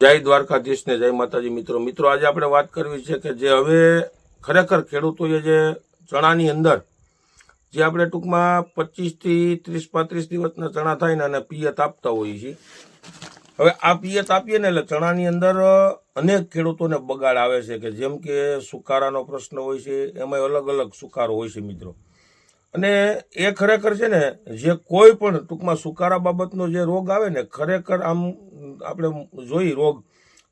જય દ્વારકાધીશ ને જય માતાજી. મિત્રો મિત્રો, આજે આપણે વાત કરવી છે કે જે હવે ખરેખર ખેડૂતોએ જે ચણાની અંદર, જે આપણે ટૂંકમાં પચીસથી ત્રીસ પાંત્રીસ દિવસના ચણા થાય ને અને પિયત આપતા હોઈએ છીએ. હવે આ પિયત આપીએ ને એટલે ચણાની અંદર અનેક ખેડૂતોને બગાડ આવે છે કે જેમ કે સુકારાનો પ્રશ્ન હોય છે એમાં અલગ અલગ સુકારો હોય છે, મિત્રો. અને એ ખરેખર છે ને, જે કોઈ પણ ટૂંકમાં સુકારા બાબતનો જે રોગ આવે ને, ખરેખર આમ આપણે જોઈ રોગ,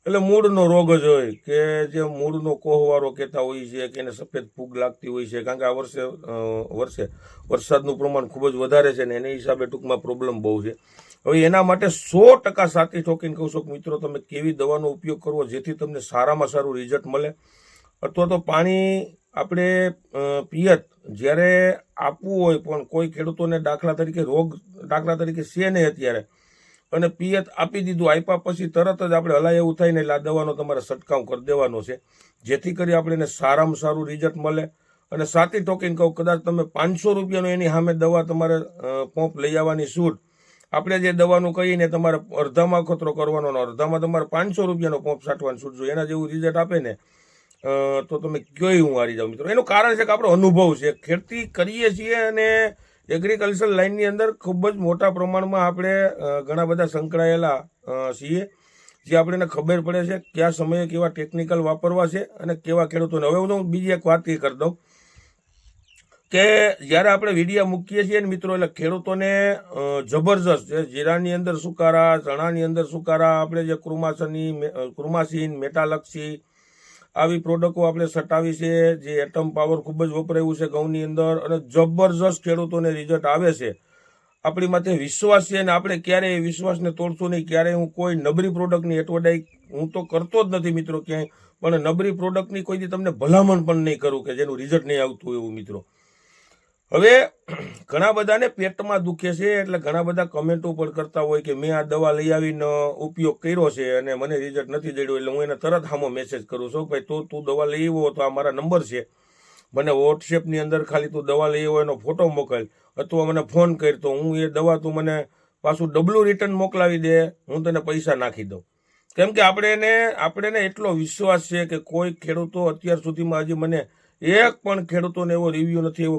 એટલે મૂળનો રોગ જ હોય કે જે મૂળનો કોહવારો કહેતા હોય છે, કે એને સફેદ ફૂગ લાગતી હોય છે, કારણ કે આ વર્ષે વર્ષે વરસાદનું પ્રમાણ ખૂબ જ વધારે છે ને, એને હિસાબે ટૂંકમાં પ્રોબ્લેમ બહુ છે. હવે એના માટે સો ટકા સાથી ઠોકીને કહું છું કે મિત્રો, તમે કેવી દવાનો ઉપયોગ કરવો જેથી તમને સારામાં સારું રિઝલ્ટ મળે. અથવા તો પાણી આપણે પિયત જ્યારે આપવું હોય પણ કોઈ ખેડૂતોને દાખલા તરીકે રોગ, દાખલા તરીકે છે નહીં અત્યારે. અને પિયત આપી દીધું, આપ્યા પછી તરત જ આપણે હલાય એવું થાય ને આ દવાનો તમારે છંટકાવ કરી દેવાનો છે. જેથી કરી આપણે એને સારામાં સારું રિઝલ્ટ મળે. અને સાથી ઠોકીને કહું, કદાચ તમે પાંચસો રૂપિયાનો એની સામે દવા તમારે પંપ લઈ આવવાની છૂટ. આપણે જે દવાનું કહીને તમારે અડધામાં ખતરો કરવાનો અડધામાં તમારે પાંચસો રૂપિયાનો પંપ છાંટવાની છૂટ જોઈએ. એના જેવું રિઝલ્ટ આપે ને તો તમે કયો હું હારી જાઉં મિત્રો? એનું કારણ છે કે આપણો અનુભવ છે. ખેતી કરીએ છીએ અને એગ્રીકલ્ચર લાઇનની અંદર ખૂબ જ મોટા પ્રમાણમાં આપણે ઘણા બધા સંકળાયેલા છીએ, જે આપણને ખબર પડે છે કયા સમયે કેવા ટેકનિકલ વાપરવા છે અને કેવા ખેડૂતોને. હવે હું બીજી એક વાત એ કરી દઉં કે જ્યારે આપણે વિડીયા મૂકીએ છીએ ને મિત્રો, એટલે ખેડૂતોને જબરજસ્ત જે જીરાની અંદર સુકારા, ચણાની અંદર સુકારા, આપણે જે ક્રુમાસની ક્રુમાસીન મેટાલક્ષી આવી પ્રોડક્ટો આપણે સટાવી છે, જે એટમ પાવર ખૂબ જ વપરાયું છે ઘઉંની અંદર અને જબરજસ્ત ખેડૂતોને રિઝલ્ટ આવે છે. આપણી માથે વિશ્વાસ છે અને આપણે ક્યારેય વિશ્વાસને તોડશું નહીં. ક્યારેય હું કોઈ નબરી પ્રોડક્ટની એડવર્ટાઇઝ હું તો કરતો જ નથી મિત્રો ક્યાંય. પણ નબરી પ્રોડક્ટની કોઈ તમને ભલામણ પણ નહીં કરું કે જેનું રિઝલ્ટ નહીં આવતું એવું મિત્રો. હવે, ઘણા બધાને પેટમાં દુખે છે, એટલે ઘણા બધા કમેન્ટો પણ કરતા હોય કે, મેં આ દવા લઈ આવીને ઉપયોગ કર્યો છે અને મને રિઝલ્ટ નથી જડ્યું એટલે હું એને તરત હામો મેસેજ કરું છું. ભાઈ, તો, તું દવા લઈ આવ્યો તો આ મારા નંબર છે. મને વોટ્સએપની અંદર ખાલી તું દવા લઈ આવ્યો, એનો ફોટો મોકલ. અથવા મને ફોન કર તો હું એ દવા તું મને પાછું ડબલું રિટર્ન મોકલાવી દે, હું તને પૈસા નાખી દઉં. કેમ કે આપણે એને આપણે એને એટલો વિશ્વાસ છે કે કોઈ ખેડૂતો અત્યાર સુધીમાં હજી મને એક પણ ખેડૂતોને એવો રિવ્યૂ નથી, એવો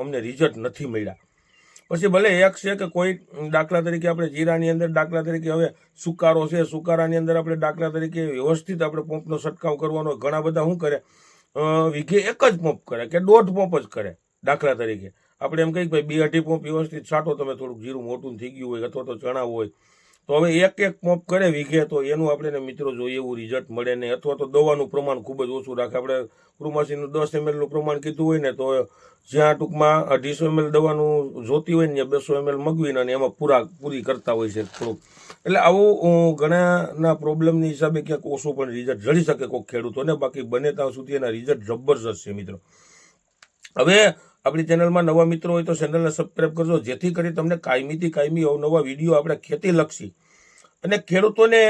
અમને રિઝલ્ટ નથી મળ્યા. પછી ભલે એક છે કે કોઈ દાખલા તરીકે આપણે જીરાની અંદર, દાખલા તરીકે હવે સુકારો છે, સુકારાની અંદર આપણે દાખલા તરીકે વ્યવસ્થિત આપણે પંપનો છંટકાવ કરવાનો ઘણા બધા શું કરે? વીઘે એક જ પંપ કરે કે દોઢ પંપ જ કરે દાખલા તરીકે. આપણે એમ કહીએ કે ભાઈ, બે અઢી પંપ વ્યવસ્થિત છાંટો, તમે થોડુંક જીરું મોટું થઈ ગયું હોય અથવા તો ચણા હોય તો હવે એક એક પંપ કરે વીઘે તો એનું આપણે મિત્રો જોઈએ એવું રિઝલ્ટ મળે નહીં. અથવા તો દવાનું પ્રમાણ ખૂબ જ ઓછું રાખે. આપણે કૃમાસીનું દસ એમએલનું પ્રમાણ કીધું હોય ને, તો જ્યાં ટૂંકમાં અઢીસો એમએલ દવાનું જોતી હોય ને બસો એમએલ મગવીને અને એમાં પૂરા પૂરી કરતા હોય છે થોડુંક. એટલે આવું ઘણાના પ્રોબ્લેમની હિસાબે ક્યાંક ઓછું પણ રિઝલ્ટ જડી શકે કોઈ ખેડૂતોને. બાકી બને ત્યાં સુધી એના રિઝલ્ટ જબરજસ્ત છે મિત્રો. હવે આપણી ચેનલમાં નવા મિત્રો હોય તો ચેનલને સબસ્ક્રાઈબ કરજો, જેથી કરી તમને કાયમીથી કાયમી અવનવા વીડિયો આપણે ખેતી લક્ષી. અને ખેડૂતોને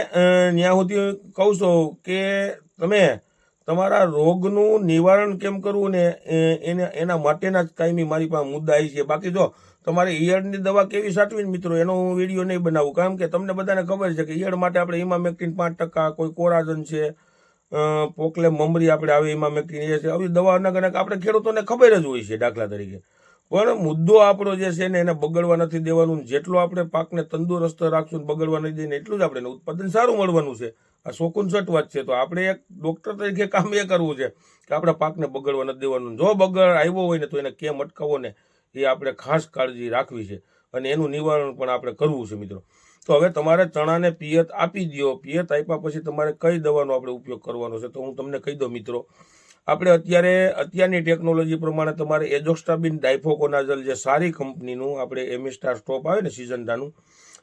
ત્યાં સુધી કહું છું કે તમે તમારા રોગનું નિવારણ કેમ કરવું ને એને, એના માટેના જ કાયમી મારી પાસે મુદ્દા આવી છે. બાકી જો તમારે ઈયળની દવા કેવી સાચવી મિત્રો, એનો હું વીડિયો નહીં બનાવું. કારણ કે તમને બધાને ખબર છે કે ઈયળ માટે આપણે ઇમામેક્ટિન પાંચ ટકા, કોઈ કોરાજન છે પોકલે મમરી આપણે આવે મેં એ છીએ. આવી દવા અલગ અલગ આપણે ખેડૂતોને ખબર જ હોય છે દાખલા તરીકે. પણ મુદ્દો આપણો જે છે ને એને બગડવા નથી દેવાનું. જેટલો આપણે પાકને તંદુરસ્ત રાખશું બગડવા નહીં દઈને એટલું જ આપણે ઉત્પાદન સારું મળવાનું છે. આ શોકુનસટ વાત છે. તો આપણે એક ડૉક્ટર તરીકે કામ એ કરવું છે કે આપણા પાકને બગડવા નથી દેવાનું. જો બગડ આવ્યો હોય ને તો એને કેમ અટકાવો ને એ આપણે ખાસ કાળજી રાખવી છે. અને એનું નિવારણ પણ આપણે કરવું છે મિત્રો. તો હવે તમારે ચણાને પિયત આપી દો પિયત આપ્યા પછી તમારે કઈ દવાનો આપણે ઉપયોગ કરવાનો છે? તો હું તમને કહી દઉં મિત્રો. આપણે અત્યારે, અત્યારની ટેકનોલોજી પ્રમાણે તમારે એજોસ્ટાબિન ડાયફોકોનાઝલ જે સારી કંપનીનું આપણે એમિસ્ટાર સ્ટોપ આવે ને સિઝન્ટાનું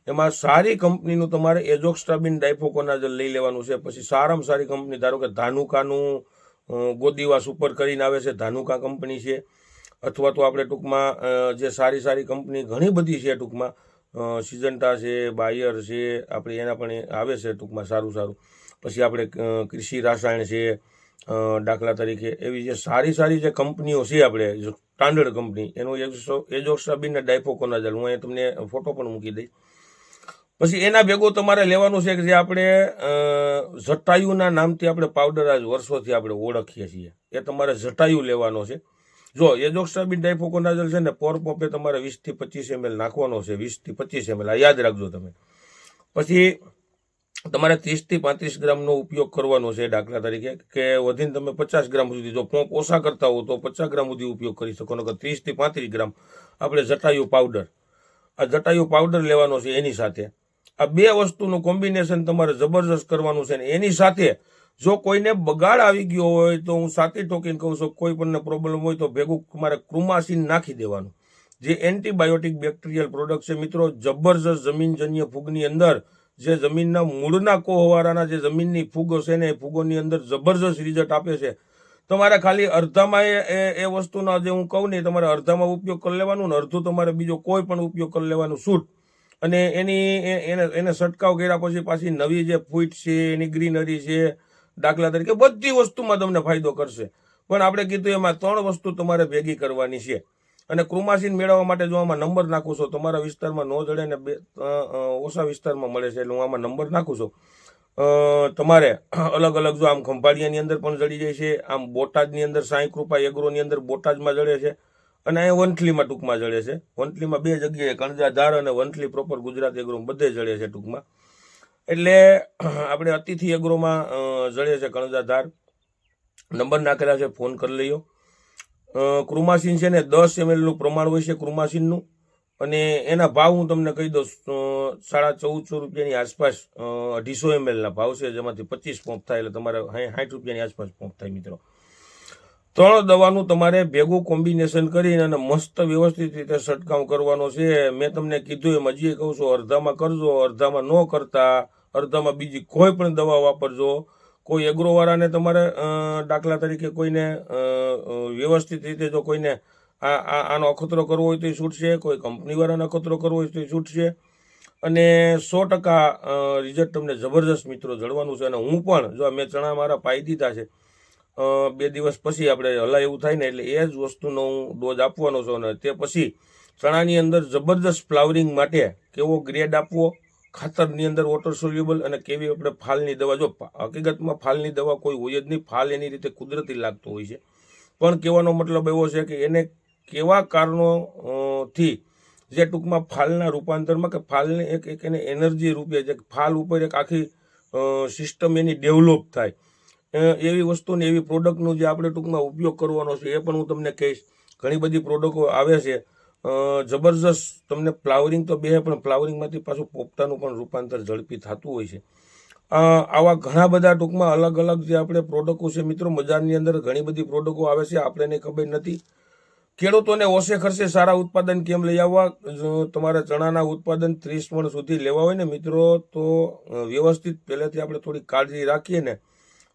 એમાં સારી કંપનીનું તમારે એજોક્સ્ટાબિન ડાયફોકોનાઝલ લઈ લેવાનું છે. પછી સારામાં સારી કંપની, ધારો કે ધાનુકાનું ગોદીવાસ ગોદીવા સુપર કરીને આવે છે, ધાનુકા કંપની છે, અથવા તો આપણે ટૂંકમાં જે સારી સારી કંપની ઘણી બધી છે ટૂંકમાં સિજન્ટા છે, બાયર છે, આપણે એના પણ આવે છે ટૂંકમાં સારું સારું. પછી આપણે કૃષિ રાસાયણ છે દાખલા તરીકે એવી જે સારી સારી જે કંપનીઓ છે આપણે સ્ટાન્ડર્ડ કંપની, એનું એજોક્સાબિન ડાયફોકોના ડાયફોકોનાઝલ હું અહીંયા તમને ફોટો પણ મૂકી દઈશ. પછી એના ભેગો તમારે લેવાનું છે કે જે આપણે જટાયુના નામથી આપણે પાવડર આજ વર્ષોથી આપણે ઓળખીએ છીએ. એ તમારે જટાયુ લેવાનો છે. જો એજોક્સાબિન ડાયફોકોનાઝોલ છે ને પોર પોપે તમારે વીસથી પચીસ એમએલ નાખવાનો છે, વીસથી પચીસ એમએલ આ યાદ રાખજો તમે. પછી તમારે ત્રીસથી પાંત્રીસ ગ્રામનો ઉપયોગ કરવાનો છે દાખલા તરીકે, કે વધીને તમે પચાસ ગ્રામ સુધી, જો પોંપ ઓછા કરતા હો તો પચાસ ગ્રામ સુધી ઉપયોગ કરી શકો, નકર ત્રીસથી પાંત્રીસ ગ્રામ આપણે જટાયુ પાવડર આ જટાયુ પાવડર લેવાનો છે એની સાથે. આ બે વસ્તુનું કોમ્બિનેશન તમારે જબરજસ્ત કરવાનું છે ને, એની સાથે જો કોઈને બગાડ આવી ગયો હોય તો હું સાથી ટોકીને કહું છું, કોઈ પણ પ્રોબ્લેમ હોય તો ભેગું તમારે ક્રુમાસીન નાખી દેવાનું. જે એન્ટીબાયોટિક બેક્ટેરિયલ પ્રોડક્ટ છે, મિત્રો, જબરજસ્ત જમીનજન્ય ફૂગની અંદર, જે જમીનના મૂળના કોહવારાના જે જમીનની ફૂગો છે ને એ ફૂગોની અંદર જબરજસ્ત રિઝલ્ટ આપે છે. તમારે ખાલી અડધામાં એ, એ- વસ્તુનો જે હું કહું ને તમારે અડધામાં ઉપયોગ કરી લેવાનું ને અડધું તમારે બીજો કોઈ પણ ઉપયોગ કરી લેવાનું શૂટ અને એની એને એને છંટકાવ કર્યા પછી પાછી નવી જે ફૂટ છે, એની ગ્રીનરી છે દાખલા તરીકે બધી વસ્તુમાં તમને ફાયદો કરશે. પણ આપણે કીધું એમાં ત્રણ વસ્તુ તમારે ભેગી કરવાની છે. અને ક્રુમાસીન મેળવવા માટે જો આમાં નંબર નાખું છું, તમારા વિસ્તારમાં ન જડે ને બે ઓછા વિસ્તારમાં મળે છે એટલે હું આમાં નંબર નાખું છું. તમારે અલગ અલગ જો આમ ખંભાળિયાની અંદર પણ જડી જાય છે, આમ બોટાદની અંદર સાંઈ કૃપા એગ્રોની અંદર બોટાદમાં જડે છે અને અહીંયા વંથલીમાં ટૂંકમાં જડે છે. વંથલીમાં બે જગ્યાએ કણજાધાર અને વંથલી પ્રોપર ગુજરાત એગ્રો બધે જડે છે ટૂંકમાં. એટલે આપણે અતિથિ એગ્રોમાં જળે છે કણજાધાર. નંબર નાખેલા છે ફોન કરી લઈયો અ, ક્રુમાસીન છે ને દસ એમએલનું પ્રમાણ હોય છે ક્રુમાસીનનું અને એના ભાવ હું તમને કહી દઉં સાડા ચૌદસો રૂપિયાની આસપાસ અઢીસો એમએલના ભાવ છે જેમાંથી પચીસ પંપ થાય એટલે તમારે સાઠ રૂપિયાની આસપાસ પંપ થાય મિત્રો. ત્રણ દવાનું તમારે ભેગું કોમ્બિનેશન કરીને અને મસ્ત વ્યવસ્થિત રીતે છંટકાવ કરવાનો છે. મેં તમને કીધું એમ હજી કહું છું, અડધામાં કરજો, અડધામાં ન કરતા, અડધામાં બીજી કોઈ પણ દવા વાપરજો. કોઈ એગ્રોવાળાને તમારે દાખલા તરીકે કોઈને વ્યવસ્થિત રીતે જો કોઈને આ આનો અખતરો કરવો હોય તો છૂટશે, કોઈ કંપનીવાળાનો અખતરો કરવો હોય તો છૂટશે. અને સો ટકા રિઝલ્ટ તમને જબરજસ્ત મિત્રો જળવાનું છે. અને હું પણ, જો મેં ચણા મારા પાઈ દીધા છે બે દિવસ પછી આપણે હલા એવું થાય ને એટલે એ જ વસ્તુનો હું ડોઝ આપવાનો છું અને તે પછી ચણાની અંદર જબરદસ્ત ફ્લાવરિંગ માટે કેવો ગ્રેડ આપવો, ખાતરની અંદર વોટર સોલ્યુબલ અને કેવી આપણે ફાલની દવા, જો હકીકતમાં ફાલની દવા કોઈ હોય જ નહીં, ફાલ એની રીતે કુદરતી લાગતો હોય છે. પણ કહેવાનો મતલબ એવો છે કે એને કેવા કારણો થી જે ટૂંકમાં ફાલના રૂપાંતરમાં કે ફાલને એક એક એને એનર્જી રૂપે છે ફાલ ઉપર એક આખી સિસ્ટમ એની ડેવલપ થાય. એવી વસ્તુને એવી પ્રોડક્ટનો જે આપણે ટૂંકમાં ઉપયોગ કરવાનો છે, એ પણ હું તમને કહીશ. ઘણી બધી પ્રોડક્ટો આવે છે. જબરજસ્ત તમને ફ્લાવરિંગ તો બે, પણ ફ્લાવરિંગમાંથી પાછું પોપટાનું પણ રૂપાંતર ઝડપી થતું હોય છે. આવા ઘણા બધા ટૂંકમાં અલગ અલગ જે આપણે પ્રોડક્ટો છે, મિત્રો બજારની અંદર ઘણી બધી પ્રોડક્ટો આવે છે આપણને ખબર નથી. ખેડૂતોને ઓછે ખર્ચે સારા ઉત્પાદન કેમ લઈ આવવા? તમારે ચણાના ઉત્પાદન ત્રીસ મણ સુધી લેવા હોય ને મિત્રો, તો વ્યવસ્થિત પહેલેથી આપણે થોડી કાળજી રાખીએ ને.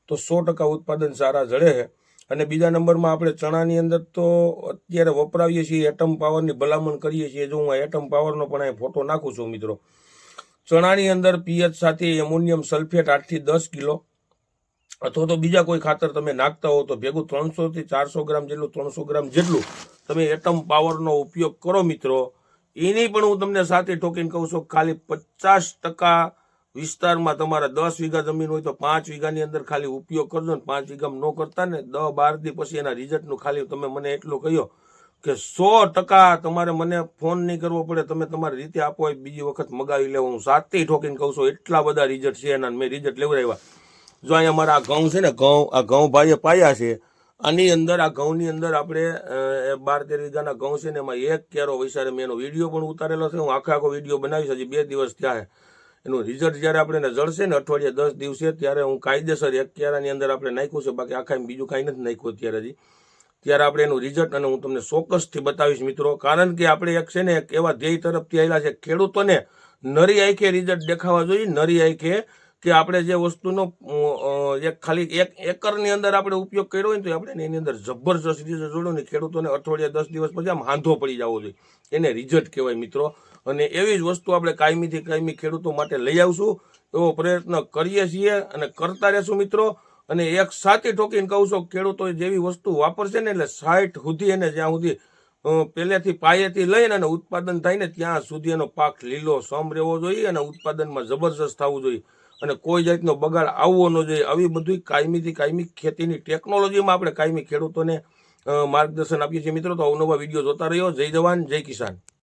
તો સો ટકા ઉત્પાદન સારા જડે છે. અને બીજા નંબરમાં આપણે ચણાની અંદર તો અત્યારે વપરાવીએ છીએ એટમ પાવરની ભલામણ કરીએ છીએ. જો હું આ એટમ પાવરનો પણ અહીં ફોટો નાખું છું મિત્રો. ચણાની અંદર પીએચ સાથે એમોનિયમ સલ્ફેટ આઠથી દસ કિલો. અથવા તો બીજા કોઈ ખાતર તમે નાખતા હો તો ભેગું ત્રણસોથી ચારસો ગ્રામ જેટલું, ત્રણસો ગ્રામ જેટલું તમે એટમ પાવરનો ઉપયોગ કરો મિત્રો. એની પણ હું તમને સાથે ઠોકીને કહું છું, ખાલી પચાસ ટકા વિસ્તારમાં તમારા દસ વીઘા જમીન હોય તો પાંચ વીઘાની અંદર ખાલી ઉપયોગ કરજો ને પાંચ વીઘામાં ન કરતા ને દસ બાર દી પછી એના રિઝલ્ટનું ખાલી તમે મને એટલું કહ્યો કે સો ટકા તમારે મને ફોન નહીં કરવો પડે, તમે તમારી રીતે આપો હોય બીજી વખત મગાવી લેવો. હું સાતથી ઠોકીને કહું છું, એટલા બધા રિઝલ્ટ છે એના મેં રિઝલ્ટ લેવડાવ્યા. જો અહીંયા મારા આ ઘઉં છે ને, ઘઉં, આ ઘઉં ભાઈએ પાયા છે, આની અંદર, આ ઘઉંની અંદર આપણે બાર તેર વીઘાના ઘઉં છે ને એમાં એક કેરો વૈસારે મેં એનો વીડિયો પણ ઉતારેલો છે, હું આખો આખો વીડિયો બનાવીશ, હજી બે દિવસ થયા છે. એનું રિઝલ્ટ જ્યારે આપણે જળશે ને અઠવાડિયા દસ દિવસે, ત્યારે હું કાયદેસર એક કેરાની અંદર આપણે નાખ્યું છે. બાકી આખા બીજું કાંઈ નથી નાખ્યું અત્યારે હજી. ત્યારે આપણે એનું રિઝલ્ટ અને હું તમને ચોક્કસથી બતાવીશ મિત્રો. કારણ કે આપણે એક છે ને એક એવા ધ્યેય તરફથી આવેલા છે. ખેડૂતોને નરી આંખે રિઝલ્ટ દેખાવા જોઈએ. નરી આંખે કે આપણે જે વસ્તુનો એક ખાલી એક એકરની અંદર આપણે ઉપયોગ કર્યો હોય ને તો આપણે એની અંદર જબરજસ્ત રીતે જોડ્યું ને ખેડૂતોને અઠવાડિયા દસ દિવસ પછી આમ હાંધો પડી જવો જોઈએ. એને રિઝલ્ટ કહેવાય મિત્રો. અને એવી જ વસ્તુ આપણે કાયમીથી કાયમી ખેડૂતો માટે લઈ આવશું. એવો પ્રયત્ન કરીએ છીએ અને કરતા રહેશું મિત્રો. અને એક સાથે ઠોકીને કહું છું ખેડૂતો જેવી વસ્તુ વાપરશે ને એટલે સાઠ સુધી એને જ્યાં સુધી પહેલેથી પાયેથી લઈને અને ઉત્પાદન થાય ને ત્યાં સુધી એનો પાક લીલો, સમ રહેવો જોઈએ અને ઉત્પાદનમાં જબરજસ્ત થવું જોઈએ. અને કોઈ જાતનો બગાડ આવવો ન જોઈએ. આવી બધી કાયમીથી કાયમી ખેતીની ટેકનોલોજીમાં આપણે કાયમી ખેડૂતોને માર્ગદર્શન આપીએ છીએ. મિત્રો, તો અવનવા વીડિયો જોતા રહ્યો. જય જવાન, જય કિસાન.